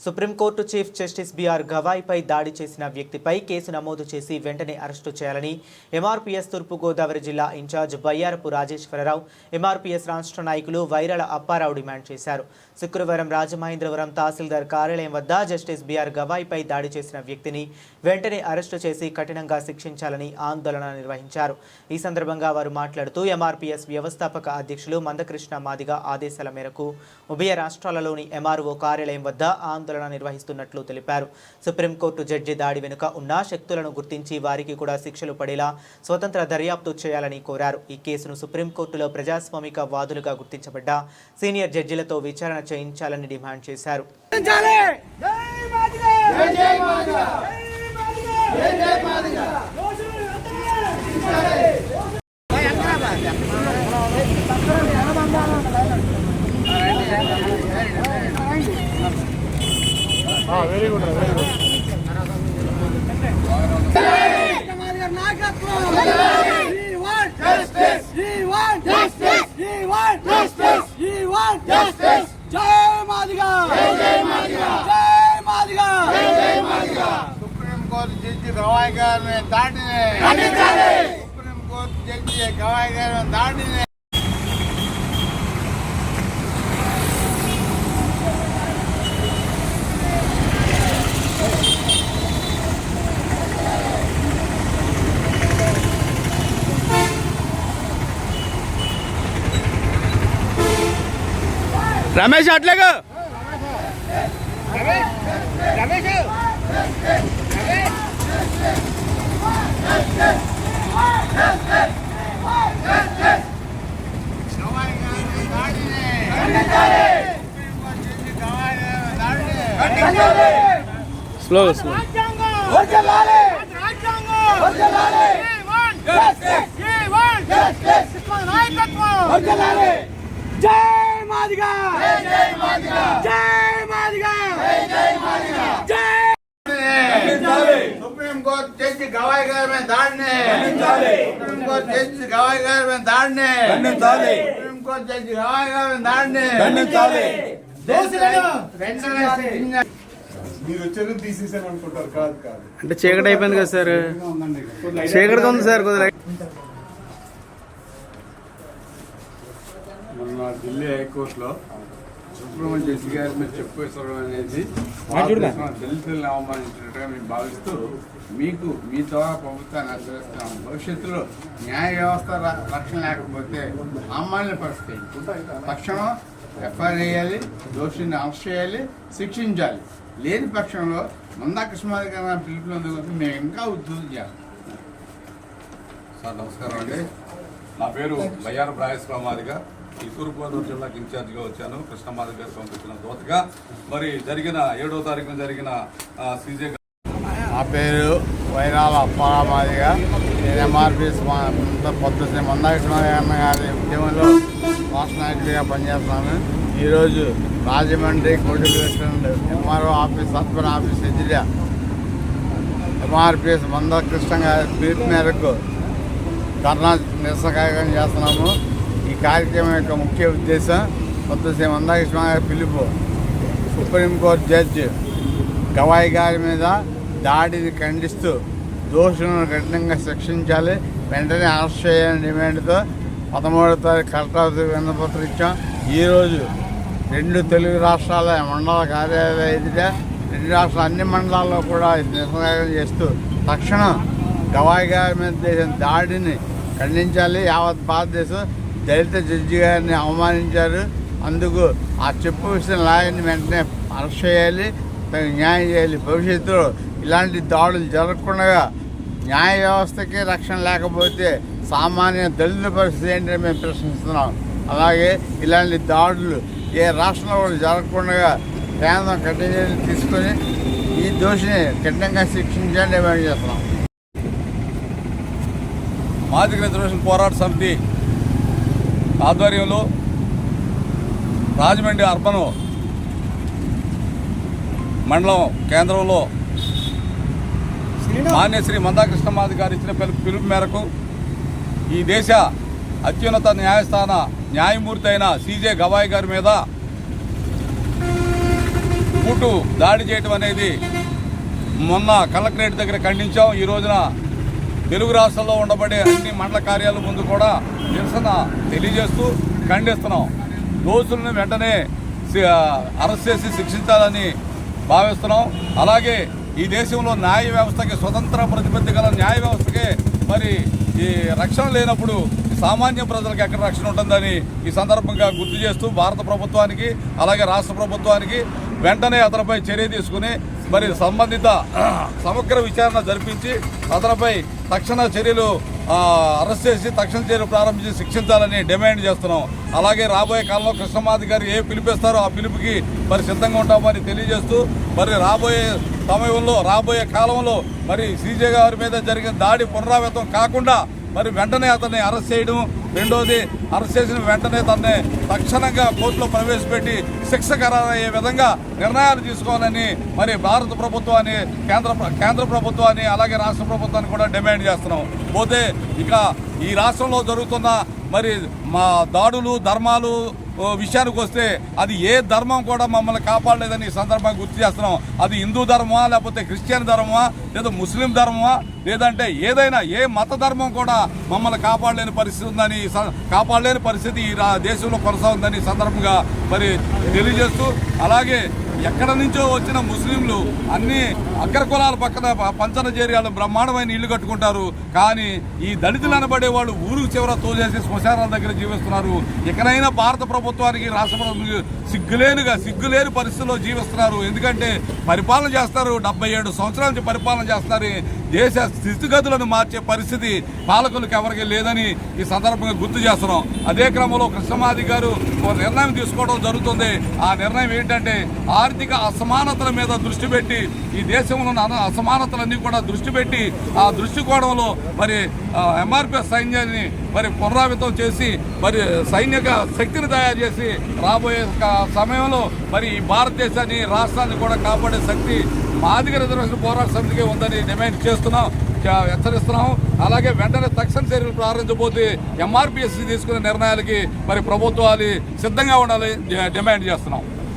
Supreme court chief justice BR గవాయ్పై దాడి చేసిన వ్యక్తిపై కేసు నమోదు చేసి వెంటనే అరెస్టు చేయాలని ఎంఆర్పీఎస్ తూర్పుగోదావరి జిల్లా ఇన్ఛార్జ్ బయ్యారపు రాజేశ్వరరావు ఎంఆర్పీఎస్ రాష్ట్ర నాయకులు వైరళ అప్పారావు డిమాండ్ చేశారు. శుక్రవారం రాజమహేంద్రవరం తహసీల్దార్ కార్యాలయం వద్ద జస్టిస్ బిఆర్ గవాయ్పై దాడి చేసిన వ్యక్తిని వెంటనే అరెస్టు చేసి కఠినంగా శిక్షించాలని ఆందోళన నిర్వహించారు. ఈ సందర్భంగా వారు మాట్లాడుతూ ఎంఆర్పీఎస్ వ్యవస్థాపక అధ్యక్షులు మందకృష్ణ మాదిగ ఆదేశాల మేరకు ఉభయ రాష్ట్రాలలోని ఎంఆర్ఓ కార్యాలయం వద్ద ఆందోళన నిర్వహిస్తున్నట్లు తెలిపారు. సుప్రీంకోర్టు జడ్జి దాడి వెనుక ఉన్న శక్తులను గుర్తించి వారికి కూడా శిక్షలు పడేలా స్వతంత్ర దర్యాప్తు చేయాలని కోరారు. ఈ కేసును సుప్రీంకోర్టులో ప్రజాస్వామిక వాదులుగా గుర్తించబడ్డ సీనియర్ జడ్జిలతో విచారణ చేయించాలని డిమాండ్ చేశారు జై మాదిగా జై జై మాదిగా జై జై మాదిగా జై మాదిగా జై జై మాదిగా జై మాదిగా జై జై మాదిగా సుప్రీంకోర్టు జడ్జి గవాయ్ గారిని దాటిని ఖండించాలి. సుప్రీంకోర్టు జడ్జి గవాయ్ గారిని దాటిని గారిని దాటిని స్లో స్లో వర్గలాలి వర్గలాలి వర్గలాలి జై మాదిగా! జై జై మాదిగా! జై మాదిగా! జై జై మాదిగా! జై! సుప్రీంకోర్టు జడ్జి గవాయ్ గారి దాడిని! సుప్రీంకోర్టు జడ్జి గవాయ్ గారి దాడిని! సుప్రీంకోర్టు జడ్జి గవాయ్ గారి దాడిని! దోషులను వెంటనే శిక్షించాలి. మీరు వచ్చారు తీసేసాను అనుకుంటారు. కాదు కాదు. అంటే చీకటి అయిపోయింది కదా సార్? చీకటిగా ఉంది సార్ కొద్దిగా ఢిల్లీ హైకోర్టులో సుబ్రహ్మణ్య జడ్జి గారి మీద చెప్పేసడం అనేది దళితులను అవమానించినట్టుగా మేము భావిస్తూ మీకు మీ ద్వారా ప్రభుత్వాన్ని ఆశ్రయిస్తున్నాము భవిష్యత్తులో న్యాయ వ్యవస్థ రక్షణ లేకపోతే సామాన్య పరిస్థితి తక్షణం ఎఫ్ఐఆర్ వేయాలి దోషిని అరెస్ట్ చేయాలి శిక్షించాలి. లేని పక్షంలో మందాకస్మాత్ గారి పిలుపునందుకు మేము ఇంకా ఉద్యోగం చేయాలి సార్ నమస్కారం అండి. నా పేరు బయ్యార బ్రాయస్వామాదిగా ఈ తూర్పుగోదావరి జిల్లాకి ఇన్ఛార్జిగా వచ్చాను. కృష్ణమాధవ్ గారు పంపించిన దోతగా. మరి జరిగిన ఏడో తారీఖున జరిగిన ఆ, సీజే నా పేరు వైరాల అప్పారామాదిగా నేను ఎంఆర్పిఎస్ శ్రీ మందాకృష్ణ గారి ఉద్యమంలో రాష్ట్ర నాయకుడిగా పనిచేస్తున్నాను. ఈరోజు రాజమండ్రి కోటిల్ ఎంఆర్ఓ ఆఫీస్ సత్పర ఆఫీస్ ఎదురుగా ఎంఆర్పిఎస్ మందకృష్ణ గారి పిలుపు మేరకు ధర్నా నిరసన కార్యక్రమం చేస్తున్నాము. కార్యక్రమం యొక్క ముఖ్య ఉద్దేశం పొద్దున్న మందాకృష్ణ గారి పిలుపు. సుప్రీంకోర్టు జడ్జి గవాయి గారి మీద దాడిని ఖండిస్తూ దోషులను కఠినంగా శిక్షించాలి. వెంటనే అరెస్ట్ చేయాలని డిమాండ్తో పదమూడవ తారీఖు కలెక్టర్ విన్నపత్రం ఇచ్చాం. ఈరోజు రెండు తెలుగు రాష్ట్రాల మండల కార్యాలయ ఎదుట రెండు రాష్ట్రాల అన్ని మండలాల్లో కూడా నిరసన చేస్తూ తక్షణం గవాయి గారి మీద చేసిన దాడిని ఖండించాలి. యావత్ భారతదేశం దళిత జడ్జి గారిని అవమానించారు. అందుకు ఆ చెప్పు విషయం లాయర్ని వెంటనే అరెస్ట్ చేయాలి తగిన న్యాయం చేయాలి. భవిష్యత్తులో ఇలాంటి దాడులు జరగకుండా న్యాయ వ్యవస్థకి రక్షణ లేకపోతే సామాన్య దళితుల పరిస్థితి ఏంటని మేము ప్రశ్నిస్తున్నాం. అలాగే ఇలాంటి దాడులు ఏ రాష్ట్రంలో కూడా జరగకుండా కేంద్రం కఠిన చర్యలు తీసుకొని ఈ దోషిని కఠినంగా శిక్షించాలని డిమాండ్ చేస్తున్నాం. మాదిక రిజర్వేషన్ పోరాట సమితి ఆధ్వర్యంలో రాజమండ్రి అర్బన్ మండలం కేంద్రంలో మాన్యశ్రీ మందాకృష్ణమాది గారు ఇచ్చిన పిలుపు పిలుపు మేరకు ఈ దేశ అత్యున్నత న్యాయస్థాన న్యాయమూర్తి అయిన సిజే గవాయ్ గారి మీద పూటు దాడి చేయడం అనేది మొన్న కలెక్టరేట్ దగ్గర ఖండించాం. ఈ రోజున తెలుగు రాష్ట్రాల్లో ఉండబడే అన్ని మండల కార్యాలయం ముందు కూడా నిరసన తెలియజేస్తూ ఖండిస్తున్నాం. దోషులను వెంటనే అరెస్ట్ చేసి శిక్షించాలని భావిస్తున్నాం. అలాగే ఈ దేశంలో న్యాయ వ్యవస్థకి స్వతంత్ర ప్రతిపత్తి గల న్యాయ వ్యవస్థకి మరి ఈ రక్షణ లేనప్పుడు సామాన్య ప్రజలకు ఎక్కడ రక్షణ ఉంటుందని ఈ సందర్భంగా గుర్తు చేస్తూ భారత ప్రభుత్వానికి అలాగే రాష్ట్ర ప్రభుత్వానికి వెంటనే అతనిపై చర్య తీసుకుని మరి సంబంధిత సమగ్ర విచారణ జరిపించి అతనిపై తక్షణ చర్యలు అరెస్ట్ చేసి తక్షణ చర్యలు ప్రారంభించి శిక్షించాలని డిమాండ్ చేస్తున్నాం. అలాగే రాబోయే కాలంలో కృష్ణమాధి గారు ఏ పిలిపిస్తారో ఆ పిలుపుకి మరి సిద్ధంగా ఉంటామని తెలియజేస్తూ మరి రాబోయే సమయంలో రాబోయే కాలంలో మరి సీజే గారి మీద జరిగిన దాడి పునరావృతం కాకుండా మరి వెంటనే అతన్ని అరెస్ట్ చేయడం రెండోది అరెస్ట్ చేసిన వెంటనే తనని తక్షణంగా కోర్టులో ప్రవేశపెట్టి శిక్ష ఖరారయ్యే విధంగా నిర్ణయాలు తీసుకోవాలని మరి భారత ప్రభుత్వాన్ని కేంద్ర కేంద్ర ప్రభుత్వాన్ని అలాగే రాష్ట్ర ప్రభుత్వాన్ని కూడా డిమాండ్ చేస్తున్నాం. పోతే ఇక ఈ రాష్ట్రంలో జరుగుతున్న మరి మా దాడులు ధర్మాలు విషయానికి వస్తే అది ఏ ధర్మం కూడా మమ్మల్ని కాపాడలేదని ఈ సందర్భంగా గుర్తు చేస్తున్నాం. అది హిందూ ధర్మమా లేకపోతే క్రిస్టియన్ ధర్మమా లేదా ముస్లిం ధర్మమా లేదంటే ఏదైనా ఏ మత ధర్మం కూడా మమ్మల్ని కాపాడలేని పరిస్థితి ఉందని కాపాడలేని పరిస్థితి ఈ దేశంలో కొనసాగుందని సందర్భంగా మరి తెలియజేస్తూ అలాగే ఎక్కడ నుంచో వచ్చిన ముస్లింలు అన్ని అగ్ర కులాల పక్కన పంచన చేరియాలు బ్రహ్మాండమైన ఇల్లు కట్టుకుంటారు. కానీ ఈ దళితులు అనబడే వాళ్ళు ఊరుకు చివర తోచేసి శ్మశానాల దగ్గర జీవిస్తున్నారు. ఇకనైనా భారత ప్రభుత్వానికి రాష్ట్ర ప్రభుత్వానికి సిగ్గులేనుగా సిగ్గులేని పరిస్థితుల్లో జీవిస్తున్నారు. ఎందుకంటే పరిపాలన చేస్తారు. డెబ్బై ఏడు సంవత్సరాల నుంచి పరిపాలన చేస్తారు. దేశ స్థితిగతులను మార్చే పరిస్థితి పాలకులకు ఎవరికి లేదని ఈ సందర్భంగా గుర్తు చేస్తున్నాం. అదే క్రమంలో కృష్ణమాది గారు ఒక నిర్ణయం తీసుకోవడం జరుగుతుంది. ఆ నిర్ణయం ఏంటంటే ఆర్థిక అసమానతల మీద దృష్టి పెట్టి ఈ దేశంలో ఉన్న అన- అసమానతలన్నీ కూడా దృష్టి పెట్టి ఆ దృష్టికోణంలో మరి ఎంఆర్పిఎస్ సైన్యాన్ని మరి పునరావితం చేసి మరి సైనిక శక్తిని తయారు చేసి రాబోయే సమయంలో మరి ఈ భారతదేశాన్ని రాష్ట్రాన్ని కూడా కాపాడే శక్తి మాదిగ రిజర్వేషన్ పోరాట సమితికి ఉందని డిమాండ్ చేస్తున్నాం హెచ్చరిస్తున్నాం. అలాగే వెంటనే తక్షణ చర్యలు ప్రారంభించబోతే ఎంఆర్పిఎస్సి తీసుకునే నిర్ణయాలకి మరి ప్రభుత్వాలు సిద్ధంగా ఉండాలి డిమాండ్ చేస్తున్నాం.